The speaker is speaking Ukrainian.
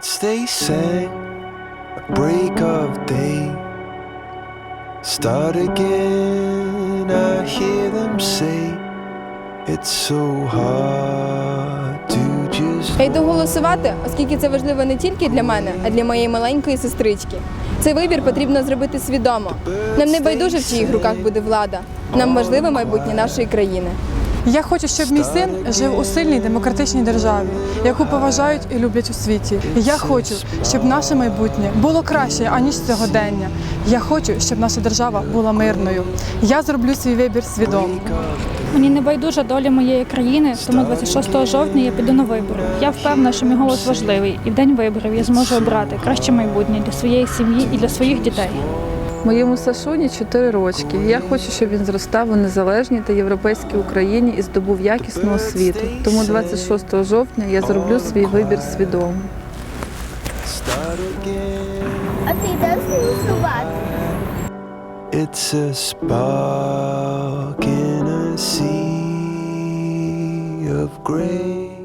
words they sang at break of day. Start again, I hear them say, it's so hard to just. Я йду голосувати, оскільки це важливо не тільки для мене, а для моєї маленької сестрички. Цей вибір потрібно зробити свідомо. Нам не байдуже, в чиїх руках буде влада. Нам важливе майбутнє нашої країни. Я хочу, щоб мій син жив у сильній демократичній державі, яку поважають і люблять у світі. Я хочу, щоб наше майбутнє було краще аніж сьогодення. Я хочу, щоб наша держава була мирною. Я зроблю свій вибір свідомо. Мені не байдужа доля моєї країни, тому 26 жовтня я піду на вибори. Я впевнена, що мій голос важливий, і в день виборів я зможу обрати краще майбутнє для своєї сім'ї і для своїх дітей. Моєму Сашуні 4 рочки. Я хочу, щоб він зростав у незалежній та європейській Україні і здобув якісну освіту. Тому 26 жовтня я зроблю свій вибір свідомо. А ти йдеш голосувати? It's a spark in a sea of gray.